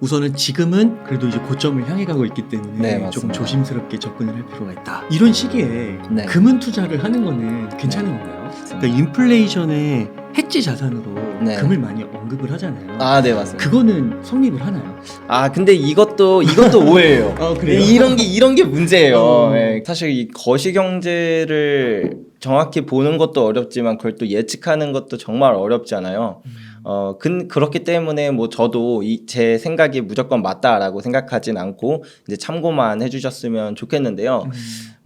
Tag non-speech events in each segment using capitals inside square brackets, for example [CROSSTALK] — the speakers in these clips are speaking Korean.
우선은 지금은 그래도 이제 고점을 향해 가고 있기 때문에 네, 조금. 조심스럽게 접근을 할 필요가 있다. 이런 시기에 네. 금은 투자를 하는 거는 괜찮은 건가요? 그러니까 인플레이션의 해지 자산으로 네. 금을 많이 언급을 하잖아요. 아, 네, 맞습니다. 그거는 성립을 하나요? 아, 근데 이것도 이것도 [LAUGHS] 오해예요. 아 이런 게 이런 게 문제예요. 어. 예, 사실 이 거시 경제를 정확히 보는 것도 어렵지만 그걸 또 예측하는 것도 정말 어렵잖아요. 어, 근 그렇기 때문에 뭐 저도 이 제 생각이 무조건 맞다라고 생각하진 않고 이제 참고만 해주셨으면 좋겠는데요.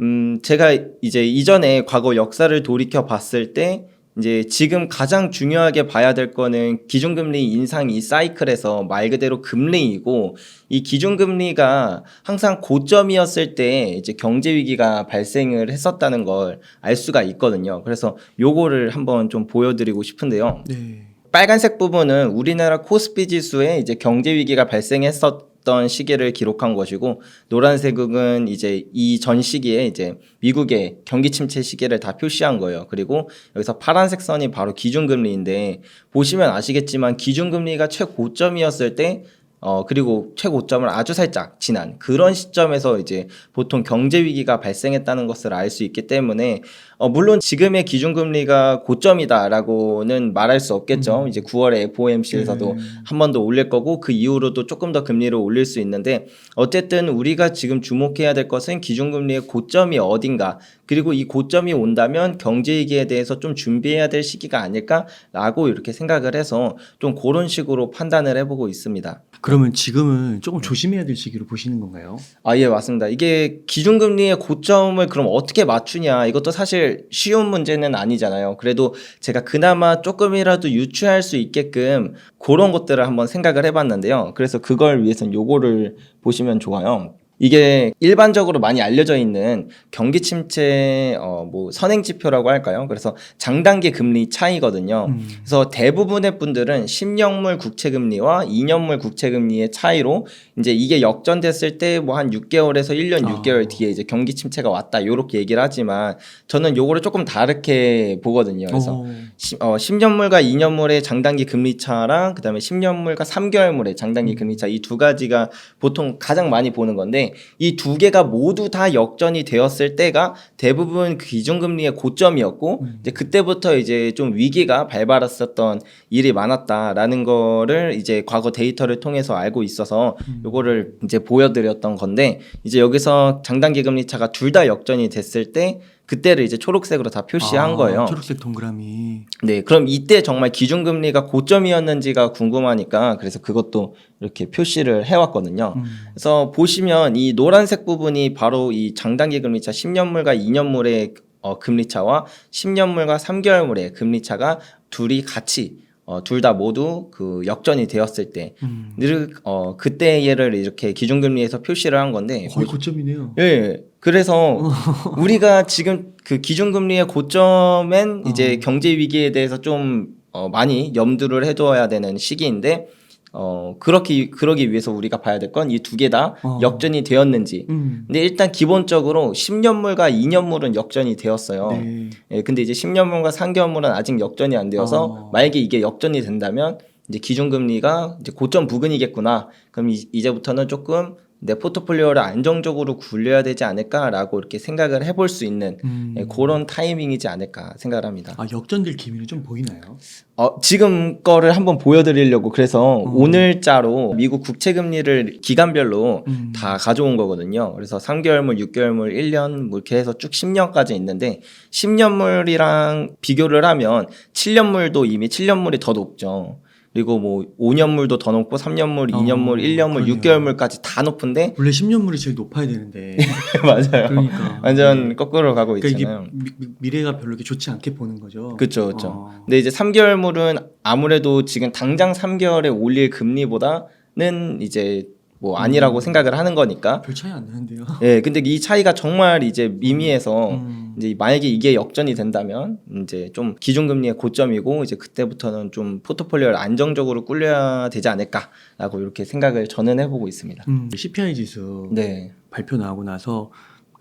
음, 제가 이제 이전에 과거 역사를 돌이켜 봤을 때 이제 지금 가장 중요하게 봐야 될 거는 기준금리 인상 이 사이클에서 말 그대로 금리이고 이 기준금리가 항상 고점이었을 때 이제 경제 위기가 발생을 했었다는 걸 알 수가 있거든요. 그래서 요거를 한번 좀 보여드리고 싶은데요. 네. 빨간색 부분은 우리나라 코스피 지수에 이제 경제 위기가 발생했었던 시기를 기록한 것이고 노란색은 이제 이 전 시기에 이제 미국의 경기 침체 시기를 다 표시한 거예요. 그리고 여기서 파란색 선이 바로 기준금리인데 보시면 아시겠지만 기준금리가 최고점이었을 때 어, 그리고 최고점을 아주 살짝 지난 그런 시점에서 이제 보통 경제 위기가 발생했다는 것을 알 수 있기 때문에 어, 물론 지금의 기준금리가 고점이다라고는 말할 수 없겠죠. 이제 9월에 FOMC에서도 음. 한번 더 올릴 거고 그 이후로도 조금 더 금리를 올릴 수 있는데 어쨌든 우리가 지금 주목해야 될 것은 기준금리의 고점이 어딘가 그리고 이 고점이 온다면 경제 위기에 대해서 좀 준비해야 될 시기가 아닐까라고 이렇게 생각을 해서 좀 그런 식으로 판단을 해보고 있습니다. 그러면 지금은 조금 조심해야 될 시기로 보시는 건가요? 아, 예, 맞습니다. 이게 기준금리의 고점을 그럼 어떻게 맞추냐. 이것도 사실 쉬운 문제는 아니잖아요. 그래도 제가 그나마 조금이라도 유추할 수 있게끔 그런 것들을 한번 생각을 해봤는데요. 그래서 그걸 위해서는 요거를 보시면 좋아요. 이게 일반적으로 많이 알려져 있는 경기 침체 어 뭐 선행 지표라고 할까요? 그래서 장단기 금리 차이거든요. 음. 그래서 대부분의 분들은 10년물 국채 금리와 2년물 국채 금리의 차이로 이제 이게 역전됐을 때 뭐 한 6개월에서 1년 아. 6개월 뒤에 이제 경기 침체가 왔다 요렇게 얘기를 하지만 저는 요거를 조금 다르게 보거든요. 그래서 어. 시- 어, 10년물과 2년물의 장단기 금리 차랑 그다음에 10년물과 3개월물의 장단기 금리 차 이 두 가지가 보통 가장 많이 보는 건데 이 두 개가 모두 다 역전이 되었을 때가 대부분 그 기준금리의 고점이었고 음. 이제 그때부터 이제 좀 위기가 발발했었던 일이 많았다라는 거를 이제 과거 데이터를 통해서 알고 있어서 음. 요거를 이제 보여드렸던 건데 이제 여기서 장단기 금리 차가 둘 다 역전이 됐을 때 그때를 이제 초록색으로 다 표시한 아, 거예요. 초록색 동그라미. 네, 그럼 이때 정말 기준금리가 고점이었는지가 궁금하니까 그래서 그것도 이렇게 표시를 해왔거든요. 음. 그래서 보시면 이 노란색 부분이 바로 이 장단기 금리차 10년물과 2년물의 어, 금리차와 10년물과 3개월물의 금리차가 둘이 같이 어, 둘 다 모두 그 역전이 되었을 때 음. 늘 어, 그때 얘를 이렇게 기준금리에서 표시를 한 건데 거의 고점이네요. 예. 그래서 [LAUGHS] 우리가 지금 그 기준금리의 고점엔 이제 어. 경제 위기에 대해서 좀 어, 많이 염두를 해둬야 되는 시기인데 어 그렇게 그러기 위해서 우리가 봐야 될 건 이 두 개 다 어. 역전이 되었는지. 음. 근데 일단 기본적으로 10년물과 2년물은 역전이 되었어요. 네. 예, 근데 이제 10년물과 3개월물은 아직 역전이 안 되어서 어. 만약에 이게 역전이 된다면 이제 기준금리가 이제 고점 부근이겠구나. 그럼 이, 이제부터는 조금 내 포트폴리오를 안정적으로 굴려야 되지 않을까라고 이렇게 생각을 해볼 수 있는 음. 예, 그런 타이밍이지 않을까 생각을 합니다. 아 역전될 기미는 좀 보이나요? 어, 지금 거를 한번 보여드리려고 그래서 어. 오늘자로 미국 국채 금리를 기간별로 음. 다 가져온 거거든요. 그래서 3개월물, 6개월물, 1년 뭐 이렇게 해서 쭉 10년까지 있는데 10년물이랑 비교를 하면 7년물도 이미 7년물이 더 높죠. 그리고 뭐 5년물도 더 높고 3년물, 어, 2년물, 1년물, 그러네요. 6개월물까지 다 높은데 원래 10년물이 제일 높아야 되는데. [LAUGHS] 맞아요. 그러니까. 완전 네. 거꾸로 가고 그러니까 있잖아요. 미, 미- 미래가 별로 이렇게 좋지 않게 보는 거죠. 그쵸, 그쵸. 어. 근데 이제 3개월물은 아무래도 지금 당장 3개월에 올릴 금리보다는 이제 뭐 아니라고 음. 생각을 하는 거니까. 별 차이 안 나는데요. 예, 근데 이 차이가 정말 이제 미미해서 음. 이제 만약에 이게 역전이 된다면 이제 좀 기준금리의 고점이고 이제 그때부터는 좀 포트폴리오를 안정적으로 꿀려야 되지 않을까라고 이렇게 생각을 저는 해보고 있습니다. 음, CPI 지수 네, 발표 나오고 나서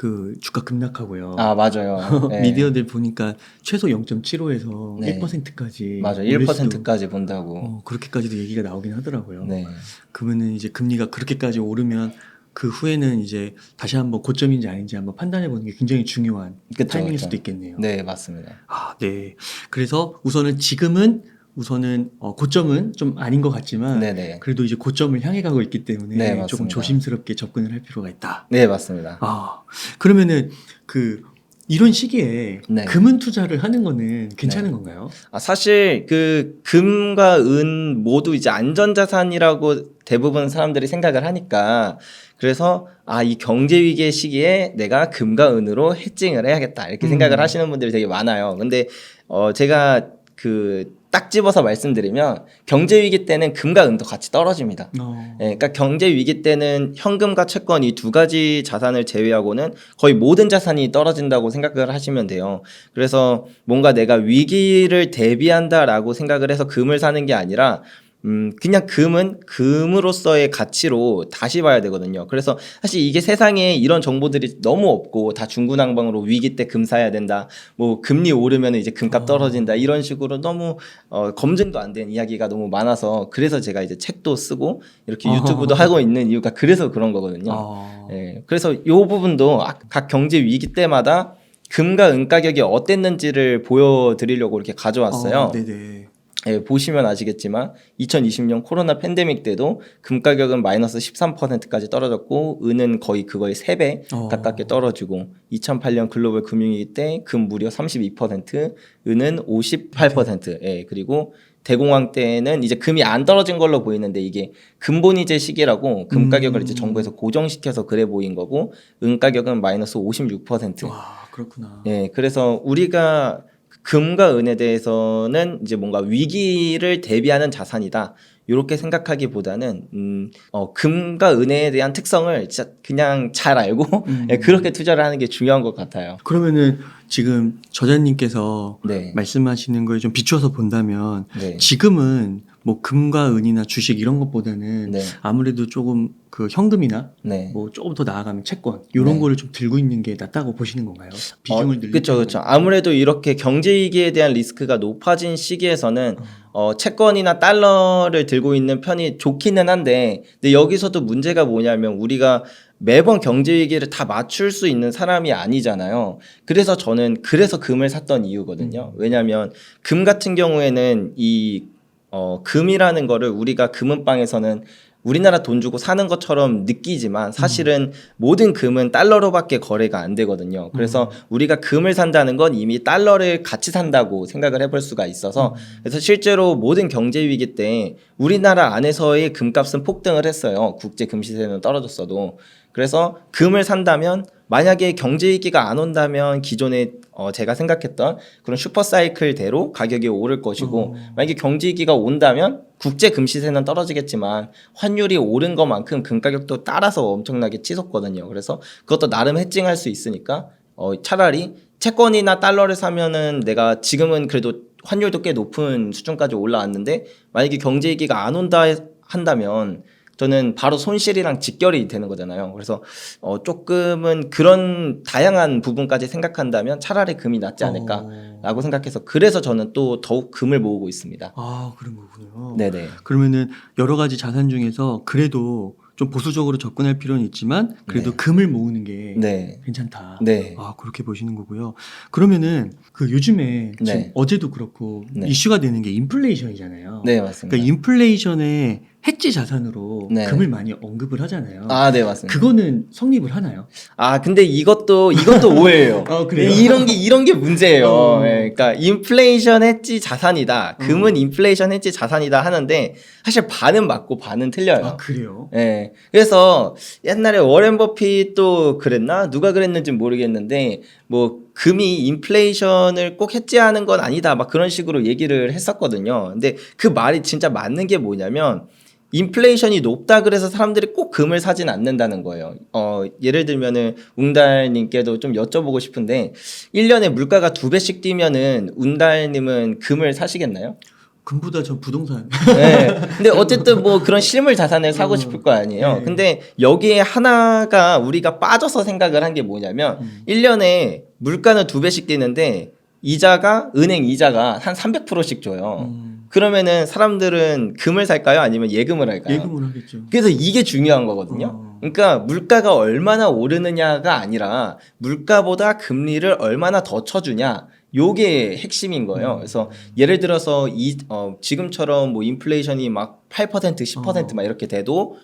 그 주가 급락하고요. 아 맞아요. [LAUGHS] 네. 미디어들 보니까 최소 0.75에서 네. 1%까지 맞아 1%까지 본다고. 어, 그렇게까지도 얘기가 나오긴 하더라고요. 네. 그러면은 이제 금리가 그렇게까지 오르면 그 후에는 이제 다시 한번 고점인지 아닌지 한번 판단해 보는 게 굉장히 중요한 그쵸, 타이밍일 그쵸. 수도 있겠네요. 네 맞습니다. 아, 네. 그래서 우선은 지금은 우선은 어, 고점은 좀 아닌 것 같지만 네네. 그래도 이제 고점을 향해 가고 있기 때문에 네, 조금 맞습니다. 조심스럽게 접근을 할 필요가 있다. 네 맞습니다. 아, 그러면은 그 이런 시기에 네. 금은 투자를 하는 거는 괜찮은 건가요? 아, 사실 그 금과 은 모두 이제 안전자산이라고 대부분 사람들이 생각을 하니까 그래서 아 이 경제 위기의 시기에 내가 금과 은으로 해칭을 해야겠다 이렇게 생각을 음. 하시는 분들이 되게 많아요. 근데 어 제가 그 딱 집어서 말씀드리면 경제 위기 때는 금과 은도 같이 떨어집니다. 어. 예, 그러니까 경제 위기 때는 현금과 채권 이 두 가지 자산을 제외하고는 거의 모든 자산이 떨어진다고 생각을 하시면 돼요. 그래서 뭔가 내가 위기를 대비한다라고 생각을 해서 금을 사는 게 아니라 음, 그냥 금은 금으로서의 가치로 다시 봐야 되거든요. 그래서 사실 이게 세상에 이런 정보들이 너무 없고 다 중구난방으로 위기 때 금 사야 된다. 뭐 금리 오르면 이제 금값 어. 떨어진다. 이런 식으로 너무 어, 검증도 안 된 이야기가 너무 많아서 그래서 제가 이제 책도 쓰고 이렇게 어. 유튜브도 하고 있는 이유가 그래서 그런 거거든요. 아. 예, 그래서 이 부분도 아- 각 경제 위기 때마다 금과 은 가격이 어땠는지를 보여드리려고 이렇게 가져왔어요. 어, 네네. 예, 보시면 아시겠지만 2020년 코로나 팬데믹 때도 금 가격은 마이너스 13%까지 떨어졌고 은은 거의 그거의 3배 어. 가깝게 떨어지고 2008년 글로벌 금융위기 때 금 무려 32%, 은은 58%. 예, 그리고 대공황 때는 이제 금이 안 떨어진 걸로 보이는데 이게 근본이제 시기라고 금 음. 가격을 이제 정부에서 고정시켜서 그래 보인 거고 은 가격은 마이너스 56%. 와, 그렇구나. 예, 그래서 우리가 금과 은에 대해서는 이제 뭔가 위기를 대비하는 자산이다. 이렇게 생각하기보다는 음, 어, 금과 은에 대한 특성을 진짜 그냥 잘 알고 [LAUGHS] 음. 예, 그렇게 투자를 하는 게 중요한 것 같아요. 그러면은 지금 저자님께서 네, 말씀하시는 거에 좀 비추어서 본다면 네, 지금은 뭐 금과 은이나 주식 이런 것보다는 네, 아무래도 조금 그 현금이나 네. 뭐 조금 더 나아가면 채권 이런 네. 거를 좀 들고 있는 게 낫다고 보시는 건가요? 비중을 늘리는 그렇죠, 그렇죠. 아무래도 이렇게 경제 위기에 대한 리스크가 높아진 시기에서는 어, 채권이나 달러를 들고 있는 편이 좋기는 한데, 근데 여기서도 문제가 뭐냐면 우리가 매번 경제 위기를 다 맞출 수 있는 사람이 아니잖아요. 그래서 저는 그래서 금을 샀던 이유거든요. 왜냐하면 금 같은 경우에는 이 어, 금이라는 거를 우리가 금은방에서는 우리나라 돈 주고 사는 것처럼 느끼지만 사실은 모든 금은 달러로밖에 거래가 안 되거든요. 그래서 우리가 금을 산다는 건 이미 달러를 같이 산다고 생각을 해볼 수가 있어서 그래서 실제로 모든 경제 위기 때 우리나라 안에서의 금값은 폭등을 했어요. 국제 금 시세는 떨어졌어도. 그래서 금을 산다면 만약에 경제 위기가 안 온다면 기존에 어 제가 생각했던 그런 슈퍼 사이클대로 가격이 오를 것이고 어. 만약에 경제 위기가 온다면 국제 금 시세는 떨어지겠지만 환율이 오른 것만큼 금 가격도 따라서 엄청나게 치솟거든요. 그래서 그것도 나름 해칭할 수 있으니까 어 차라리 채권이나 달러를 사면은 내가 지금은 그래도 환율도 꽤 높은 수준까지 올라왔는데 만약에 경제 위기가 안 온다 해- 한다면 저는 바로 손실이랑 직결이 되는 거잖아요. 그래서 어 조금은 그런 다양한 부분까지 생각한다면 차라리 금이 낫지 않을까라고 어. 생각해서 그래서 저는 또 더욱 금을 모으고 있습니다. 아 그런 거군요. 네네. 그러면은 여러 가지 자산 중에서 그래도 좀 보수적으로 접근할 필요는 있지만 그래도 네. 금을 모으는 게 네. 괜찮다. 네. 아 그렇게 보시는 거고요. 그러면은 그 요즘에 지금 네. 어제도 그렇고 네. 이슈가 되는 게 인플레이션이잖아요. 네 맞습니다. 그러니까 인플레이션의 해지 자산으로 네. 금을 많이 언급을 하잖아요. 아 네 맞습니다. 그거는 성립을 하나요? 아 근데 이것도 이것도 오해예요. [LAUGHS] 어, 그래요? 이런 게 이런 게 문제예요. 어. 예, 그러니까 인플레이션 해지 자산이다. 금은 어. 인플레이션 해지 자산이다 하는데 사실 반은 맞고 반은 틀려요. 아 그래요? 예. 그래서 옛날에 워렌 버핏도 그랬나? 누가 그랬는지 모르겠는데 뭐 금이 인플레이션을 꼭 해지하는 건 아니다. 막 그런 식으로 얘기를 했었거든요. 근데 그 말이 진짜 맞는 게 뭐냐면 인플레이션이 높다 그래서 사람들이 꼭 금을 사진 않는다는 거예요. 어, 예를 들면은 웅달님께도 좀 여쭤보고 싶은데 1년에 물가가 두 배씩 뛰면은 웅달님은 금을 사시겠나요? 금보다 전 부동산. 네. [LAUGHS] 근데 어쨌든 뭐 그런 실물 자산을 사고 싶을 거 아니에요. 네. 근데 여기에 하나가 우리가 빠져서 생각을 한 게 뭐냐면 음. 1년에 물가는 두 배씩 뛰는데 이자가 은행 이자가 한 300%씩 줘요. 음, 그러면은 사람들은 금을 살까요? 아니면 예금을 할까요? 예금을 하겠죠. 그래서 이게 중요한 거거든요. 어. 그러니까 물가가 얼마나 오르느냐가 아니라 물가보다 금리를 얼마나 더 쳐주냐. 요게 핵심인 거예요. 그래서 예를 들어서 이 어, 지금처럼 뭐 인플레이션이 막 8% 10%막 어. 이렇게 돼도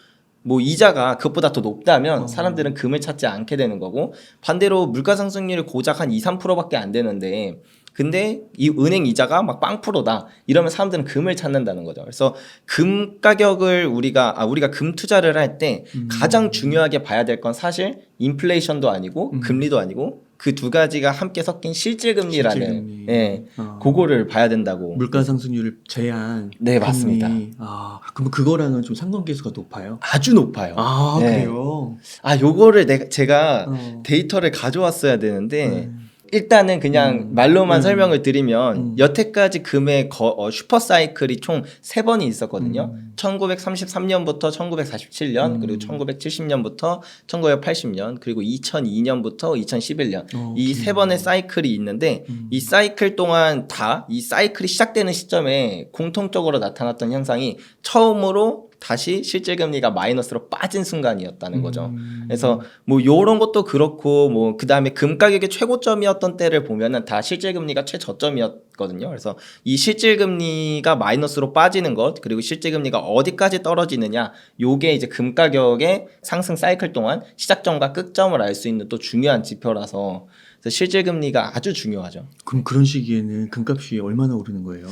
뭐 이자가 그것보다 더 높다면 어. 사람들은 금을 찾지 않게 되는 거고 반대로 물가 상승률이 고작 한 2, 3%밖에 안 되는데 근데 이 은행 이자가 막 빵프로다 이러면 사람들은 금을 찾는다는 거죠. 그래서 금 가격을 우리가 아 우리가 금 투자를 할때 음. 가장 중요하게 봐야 될 건 사실 인플레이션도 아니고 음. 금리도 아니고 그두 가지가 함께 섞인 실질금리라는 실질금리. 예 어. 그거를 봐야 된다고. 물가 상승률을 제한. 네. 맞습니다. 아, 그럼 그거랑은 좀 상관계수가 높아요? 아주 높아요. 아, 네. 그래요? 아 요거를 내가 제가 어. 데이터를 가져왔어야 되는데 음. 일단은 그냥 음. 말로만 음. 설명을 드리면 음. 여태까지 금의 거, 어, 슈퍼 사이클이 총 세 번이 있었거든요. 음. 1933년부터 1947년 음. 그리고 1970년부터 1980년 그리고 2002년부터 2011년 어, 이세 번의 사이클이 있는데 음. 이 사이클 동안 다 이 사이클이 시작되는 시점에 공통적으로 나타났던 현상이 처음으로 다시 실질금리가 마이너스로 빠진 순간이었다는 거죠. 음. 그래서 뭐 요런 것도 그렇고 뭐 그다음에 금 가격의 최고점이었던 때를 보면은 다 실질 금리가 최저점이었거든요. 그래서 이 실질 금리가 마이너스로 빠지는 것 그리고 실질 금리가 어디까지 떨어지느냐 요게 이제 금 가격의 상승 사이클 동안 시작점과 끝점을 알 수 있는 또 중요한 지표라서 실질 금리가 아주 중요하죠. 그럼 그런 시기에는 금값이 얼마나 오르는 거예요?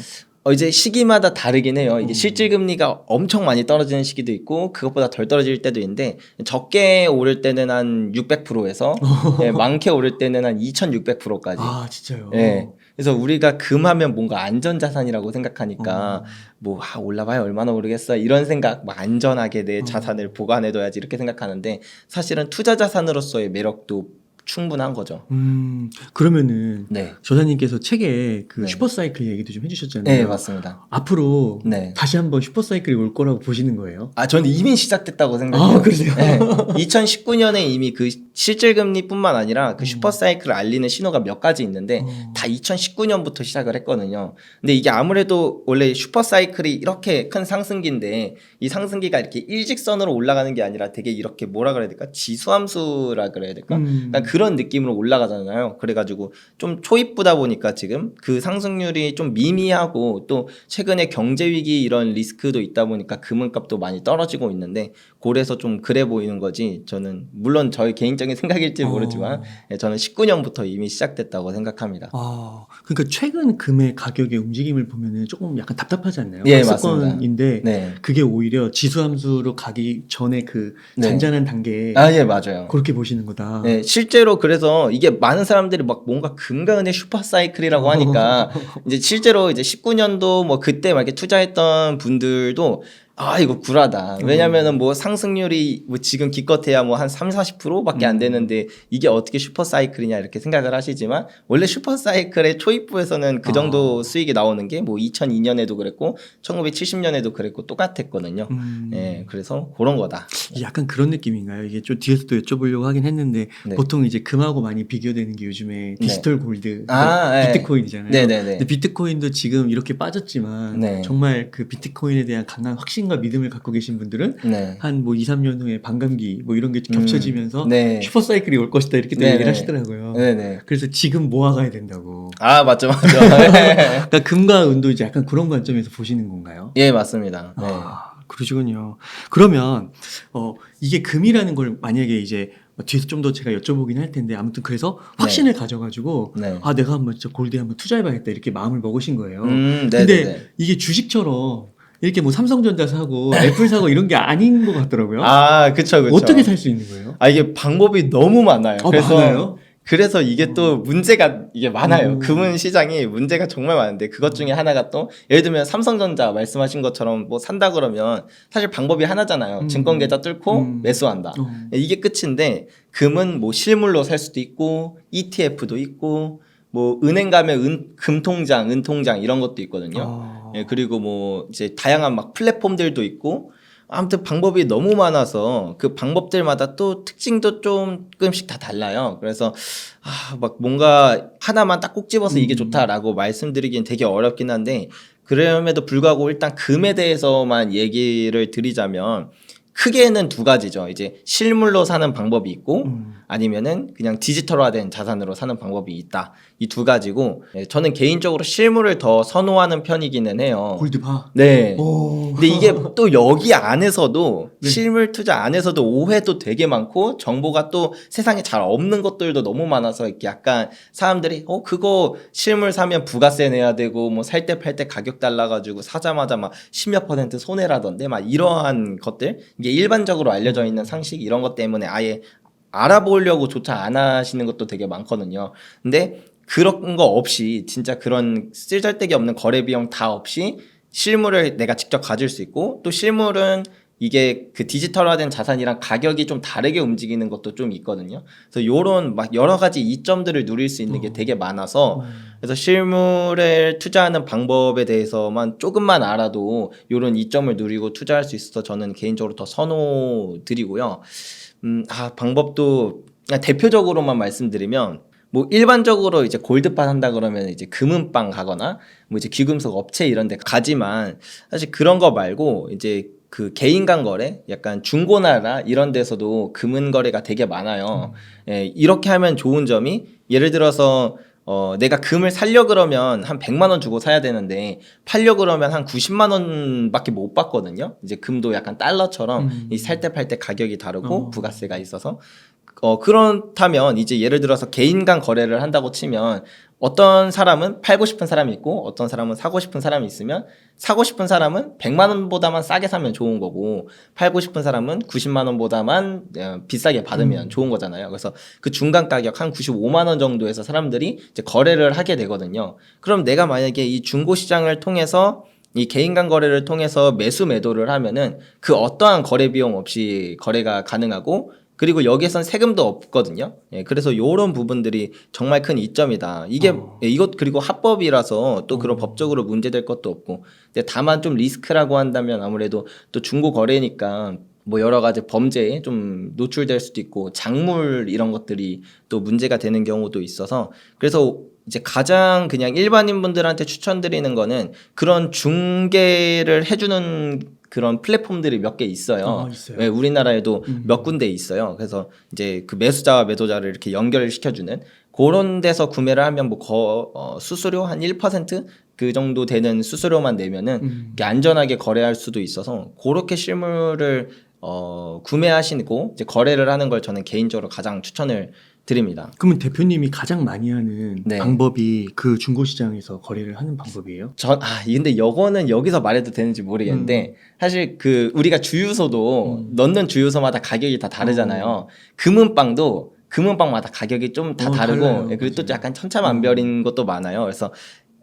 어 이제 시기마다 다르긴 해요. 이게 음. 실질 금리가 엄청 많이 떨어지는 시기도 있고 그것보다 덜 떨어질 때도 있는데 적게 오를 때는 한 600%에서 [LAUGHS] 예, 많게 오를 때는 한 2,600%까지. 아, 진짜요? 예. 그래서 우리가 금하면 뭔가 안전 자산이라고 생각하니까 어. 뭐 아, 올라봐야 얼마나 오르겠어 이런 생각, 뭐 안전하게 내 어. 자산을 보관해둬야지 이렇게 생각하는데 사실은 투자 자산으로서의 매력도 충분한 거죠. 음, 그러면은 네, 저자님께서 책에 그 네. 슈퍼사이클 얘기도 좀 해주셨잖아요. 네 맞습니다. 앞으로 네. 다시 한번 슈퍼사이클이 올 거라고 보시는 거예요? 아, 저는 이미 시작됐다고 생각해요. 아, 그러세요? 네. 2019년에 이미 그 실질금리뿐만 아니라 그 음. 슈퍼사이클을 알리는 신호가 몇 가지 있는데 어. 다 2019년부터 시작을 했거든요. 근데 이게 아무래도 원래 슈퍼사이클이 이렇게 큰 상승기인데 이 상승기가 이렇게 일직선으로 올라가는 게 아니라 되게 이렇게 뭐라 그래야 될까? 지수함수라 그래야 될까? 음. 약간 그런 느낌으로 올라가잖아요. 그래가지고 좀 초입부다 보니까 지금 그 상승률이 좀 미미하고 또 최근에 경제 위기 이런 리스크도 있다 보니까 금은값도 많이 떨어지고 있는데 그래서 좀 그래 보이는 거지. 저는 물론 저의 개인적인 생각일지 어. 모르지만 예, 저는 19년부터 이미 시작됐다고 생각합니다. 아, 그러니까 최근 금의 가격의 움직임을 보면은 조금 약간 답답하지 않나요? 예, 박스권인데 네. 그게 오히려 지수 함수로 가기 전에 그 네. 잔잔한 단계에 아, 예, 맞아요. 그렇게 보시는 거다. 네, 실제 로 그래서 이게 많은 사람들이 막 뭔가 금가은의 슈퍼 사이클이라고 하니까 [LAUGHS] 이제 실제로 이제 19년도 뭐 그때 막 이렇게 투자했던 분들도 아 이거 굴하다. 왜냐면은 뭐 상승률이 뭐 지금 기껏해야 뭐 한 3, 40%밖에 안 음. 되는데 이게 어떻게 슈퍼 사이클이냐 이렇게 생각을 하시지만 원래 슈퍼 사이클의 초입부에서는 그 정도 아. 수익이 나오는 게 뭐 2002년에도 그랬고 1970년에도 그랬고 똑같았거든요. 음. 예, 그래서 그런 거다. 약간 그런 느낌인가요? 이게 좀 뒤에서도 여쭤보려고 하긴 했는데 네. 보통 이제 금하고 많이 비교되는 게 요즘에 디지털 골드, 아, 그 네. 비트코인이잖아요. 네네네. 근데 비트코인도 지금 이렇게 빠졌지만 네. 정말 그 비트코인에 대한 강한 확신 과 믿음을 갖고 계신 분들은 네. 한뭐 2, 3년 후에 반감기 뭐 이런 게 겹쳐지면서 음, 네. 슈퍼 사이클이 올 것이다 이렇게 또 네네. 얘기를 하시더라고요. 네네. 그래서 지금 모아가야 된다고. 아 맞죠 맞죠. [LAUGHS] 그러니까 금과 은도 이제 약간 그런 관점에서 보시는 건가요? 예 맞습니다. 네. 아, 그러시군요. 그러면 어 이게 금이라는 걸 만약에 이제 뭐 뒤에서 좀 더 제가 여쭤보긴 할 텐데 아무튼 그래서 확신을 가져가지고 네. 아 내가 한번 진짜 골드에 한번 투자해봐야겠다 이렇게 마음을 먹으신 거예요. 음, 근데. 이게 주식처럼 이렇게 뭐 삼성전자 사고 [LAUGHS] 애플 사고 이런 게 아닌 것 같더라고요. 아 그쵸 그쵸. 어떻게 살 수 있는 거예요? 아 이게 방법이 너무 많아요. 아, 그래서 많아요? 그래서 이게 또 문제가 이게 많아요. 음. 금은 시장이 문제가 정말 많은데 그것 중에 하나가 또 예를 들면 삼성전자 말씀하신 것처럼 뭐 산다 그러면 사실 방법이 하나잖아요. 음. 증권 계좌 뚫고 음. 매수한다. 어. 이게 끝인데 금은 뭐 실물로 살 수도 있고 ETF도 있고 뭐 은행 가면 은, 금통장, 은통장 이런 것도 있거든요. 어. 예, 그리고 뭐 이제 다양한 막 플랫폼들도 있고 아무튼 방법이 너무 많아서 그 방법들마다 또 특징도 조금씩 다 달라요. 그래서 아, 막 뭔가 하나만 딱 꼭 집어서 이게 음. 좋다라고 말씀드리긴 되게 어렵긴 한데 그럼에도 불구하고 일단 금에 대해서만 얘기를 드리자면 크게는 두 가지죠. 이제 실물로 사는 방법이 있고 음. 아니면은 그냥 디지털화된 자산으로 사는 방법이 있다. 이 두 가지고 예, 저는 개인적으로 실물을 더 선호하는 편이기는 해요. 골드바. 네. 오. 근데 이게 또 여기 안에서도 [LAUGHS] 네. 실물 투자 안에서도 오해도 되게 많고 정보가 또 세상에 잘 없는 것들도 너무 많아서 이렇게 약간 사람들이 어 그거 실물 사면 부가세 내야 되고 뭐 살 때 팔 때 가격 달라가지고 사자마자 막 십몇 퍼센트 손해라던데 막 이러한 것들 이게 일반적으로 알려져 있는 상식 이런 것 때문에 아예 알아보려고 조차 안 하시는 것도 되게 많거든요. 근데 그런 거 없이 진짜 그런 쓸데기 없는 거래 비용 다 없이 실물을 내가 직접 가질 수 있고 또 실물은 이게 그 디지털화된 자산이랑 가격이 좀 다르게 움직이는 것도 좀 있거든요. 그래서 요런 막 여러 가지 이점들을 누릴 수 있는 게 되게 많아서 그래서 실물에 투자하는 방법에 대해서만 조금만 알아도 요런 이점을 누리고 투자할 수 있어서 저는 개인적으로 더 선호드리고요. 음, 아, 방법도 그냥 대표적으로만 말씀드리면 뭐 일반적으로 이제 골드판 한다 그러면 이제 금은방 가거나 뭐 이제 귀금속 업체 이런 데 가지만 사실 그런 거 말고 이제 그 개인 간 거래 약간 중고나라 이런 데서도 금은 거래가 되게 많아요. 예, 이렇게 하면 좋은 점이 예를 들어서 어, 내가 금을 살려 그러면 한 100만 원 주고 사야 되는데 팔려 그러면 한 90만 원밖에 못 받거든요. 이제 금도 약간 달러처럼 음. 이살 때 팔 때 가격이 다르고 어. 부가세가 있어서 어, 그렇다면 이제 예를 들어서 개인 간 거래를 한다고 치면 어떤 사람은 팔고 싶은 사람이 있고 어떤 사람은 사고 싶은 사람이 있으면 사고 싶은 사람은 100만 원보다만 싸게 사면 좋은 거고 팔고 싶은 사람은 90만 원보다만 어, 비싸게 받으면 음. 좋은 거잖아요. 그래서 그 중간 가격 한 95만 원 정도에서 사람들이 이제 거래를 하게 되거든요. 그럼 내가 만약에 이 중고 시장을 통해서 이 개인 간 거래를 통해서 매수 매도를 하면은 그 어떠한 거래 비용 없이 거래가 가능하고 그리고 여기에선 세금도 없거든요. 예, 그래서 요런 부분들이 정말 큰 이점이다. 이게 어. 예, 이것 그리고 합법이라서 또 그런 어. 법적으로 문제될 것도 없고. 근데 다만 좀 리스크라고 한다면 아무래도 또 중고 거래니까 뭐 여러 가지 범죄에 좀 노출될 수도 있고 작물 이런 것들이 또 문제가 되는 경우도 있어서 그래서 이제 가장 그냥 일반인 분들한테 추천드리는 거는 그런 중개를 해주는 그런 플랫폼들이 몇 개 있어요. 아, 있어요. 네, 우리나라에도 음. 몇 군데 있어요. 그래서 이제 그 매수자와 매도자를 이렇게 연결을 시켜주는 그런 데서 구매를 하면 뭐 거, 어, 수수료 한 1%그 정도 되는 수수료만 내면은 음. 안전하게 거래할 수도 있어서 그렇게 실물을 어, 구매하시고 이제 거래를 하는 걸 저는 개인적으로 가장 추천을 드립니다. 그러면 대표님이 가장 많이 하는 네. 방법이 그 중고 시장에서 거래를 하는 방법이에요? 전, 아, 근데 요거는 여기서 말해도 되는지 모르겠는데, 사실 그, 우리가 주유소도 음. 넣는 주유소마다 가격이 다 다르잖아요. 금은빵도 금은빵마다 가격이 좀 다 어, 다르고, 달라요. 예, 그리고 또. 약간 천차만별인 것도 많아요. 그래서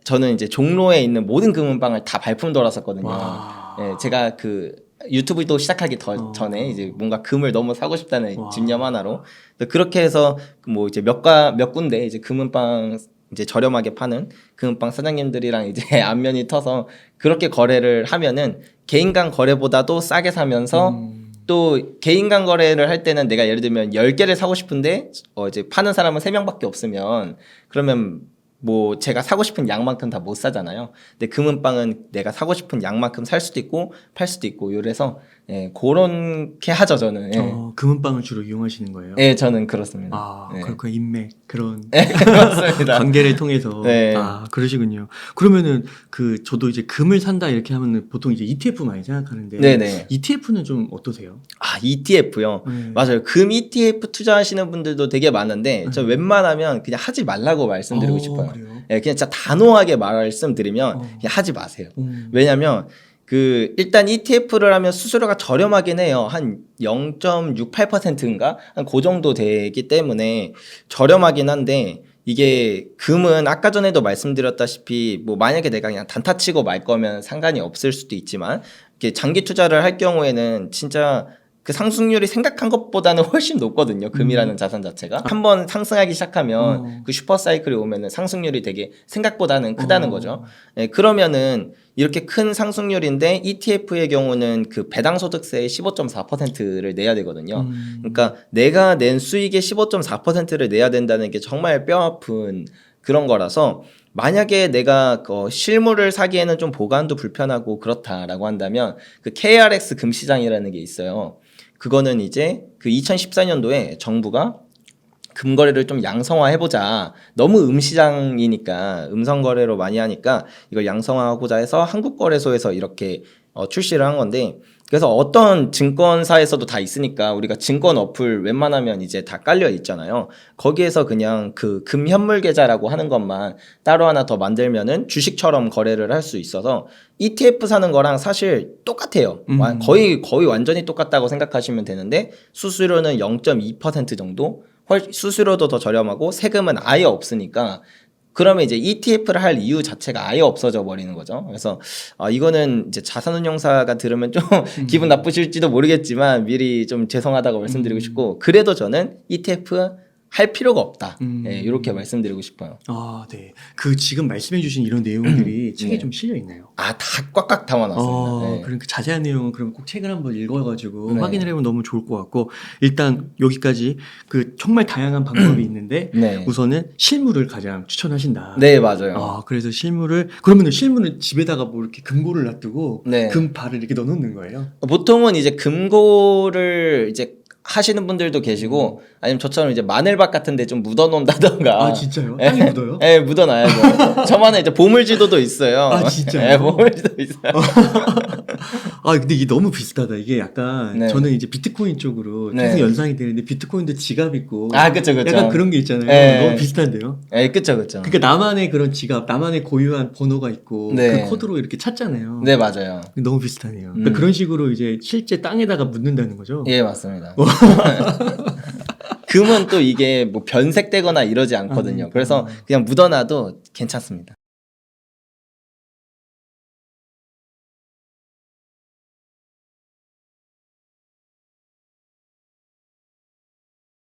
저는 이제 종로에 있는 모든 금은빵을 다 발품 돌았었거든요. 와. 예, 제가 그 유튜브도 시작하기 더 어. 전에 이제 뭔가 금을 너무 사고 싶다는 와. 집념 하나로 그렇게 해서 뭐 이제 몇과 몇 군데 이제 금은빵 이제 저렴하게 파는 금은빵 사장님들이랑 이제 [LAUGHS] 안면이 터서 그렇게 거래를 하면은 개인 간 거래보다도 싸게 사면서 음. 또 개인 간 거래를 할 때는 내가 예를 들면 10개를 사고 싶은데 어 이제 파는 사람은 3명밖에 없으면 그러면 뭐 제가 사고 싶은 양만큼 다 못 사잖아요. 근데 금은빵은 내가 사고 싶은 양만큼 살 수도 있고 팔 수도 있고 이래서 예, 그렇게 하죠 저는. 예, 어, 금은빵을 주로 이용하시는 거예요? 예, 저는 그렇습니다. 아, 네. 그렇고 인맥 그런 [LAUGHS] 그렇습니다. 관계를 통해서 네. 아 그러시군요. 그러면은 그 저도 이제 금을 산다 이렇게 하면은 보통 이제 ETF 많이 생각하는데 네네. ETF는 좀 어떠세요? 아 ETF요. 네. 맞아요. 금 ETF 투자하시는 분들도 되게 많은데 저 웬만하면 그냥 하지 말라고 말씀드리고 어, 싶어요. 그래요? 예, 그냥 진짜 단호하게 말씀드리면 어. 그냥 하지 마세요. 음. 왜냐면 그 일단 ETF를 하면 수수료가 저렴하긴 해요. 한 0.68%인가? 한 그 정도 되기 때문에 저렴하긴 한데 이게 금은 아까 전에도 말씀드렸다시피 뭐 만약에 내가 그냥 단타 치고 말 거면 상관이 없을 수도 있지만 이렇게 장기 투자를 할 경우에는 진짜 그 상승률이 생각한 것보다는 훨씬 높거든요. 금이라는 자산 자체가 한번 상승하기 시작하면 음. 어. 그 슈퍼 사이클이 오면은 상승률이 되게 생각보다는 크다는 어. 거죠. 예, 그러면은 이렇게 큰 상승률인데 ETF의 경우는 그 배당 소득세의 15.4%를 내야 되거든요. 음. 그러니까 내가 낸 수익의 15.4%를 내야 된다는 게 정말 뼈 아픈 그런 거라서 만약에 내가 그 실물을 사기에는 좀 보관도 불편하고 그렇다라고 한다면 그 KRX 금시장이라는 게 있어요. 그거는 이제 그 2014년도에 정부가 금거래를 좀 양성화해보자. 너무 음시장이니까 음성거래로 많이 하니까 이걸 양성화하고자 해서 한국거래소에서 이렇게 어, 출시를 한 건데 그래서 어떤 증권사에서도 다 있으니까 우리가 증권 어플 웬만하면 이제 다 깔려 있잖아요. 거기에서 그냥 그 금현물 계좌라고 하는 것만 따로 하나 더 만들면은 주식처럼 거래를 할 수 있어서 ETF 사는 거랑 사실 똑같아요. 음. 완- 거의 거의 완전히 똑같다고 생각하시면 되는데 수수료는 0.2% 정도 훨 수수료도 더 저렴하고 세금은 아예 없으니까 그러면 이제 ETF를 할 이유 자체가 아예 없어져 버리는 거죠. 그래서 아 이거는 이제 자산운용사가 들으면 좀 [LAUGHS] 기분 나쁘실지도 모르겠지만 미리 좀 죄송하다고 말씀드리고 싶고 그래도 저는 ETF 할 필요가 없다. 음. 예, 이렇게 말씀드리고 싶어요. 아, 네. 그 지금 말씀해주신 이런 내용들이 책에 네. 좀 실려 있나요? 아 다 꽉꽉 담아놨습니다. 어, 네. 그러니까 자세한 내용은 그럼 꼭 책을 한번 읽어가지고 네. 확인을 해보면 너무 좋을 것 같고 일단 여기까지 그 정말 다양한 방법이 [CLEARS THROAT] 있는데 네. 우선은 실물을 가장 추천하신다. 네 맞아요. 아, 그래서 실물을 그러면은 실물은 집에다가 뭐 이렇게 금고를 놔두고 네. 금발을 이렇게 넣어놓는 거예요. 보통은 이제 금고를 이제 하시는 분들도 계시고 아니면 저처럼 이제 마늘밭 같은데 좀 묻어놓는다던가. 아, 진짜요? 예. 땅에 묻어요? 예, 묻어놔야죠. [LAUGHS] 저만의 이제 보물지도도 있어요. 아, 진짜요? 예, 보물지도 있어요. [LAUGHS] 아 근데 이게 너무 비슷하다. 이게 약간 네. 저는 이제 비트코인 쪽으로 네. 계속 연상이 되는데 비트코인도 지갑 있고 아, 그쵸, 그쵸. 약간 그런 게 있잖아요. 네. 너무 비슷한데요. 예, 그쵸, 그쵸. 그러니까 나만의 그런 지갑, 나만의 고유한 번호가 있고 네. 그 코드로 이렇게 찾잖아요. 네, 맞아요. 너무 비슷하네요. 그러니까 음. 그런 식으로 이제 실제 땅에다가 묻는다는 거죠. 예, 맞습니다. [LAUGHS] 금은 또 이게 뭐 변색되거나 이러지 않거든요. 아, 네. 그래서 그냥 묻어놔도 괜찮습니다.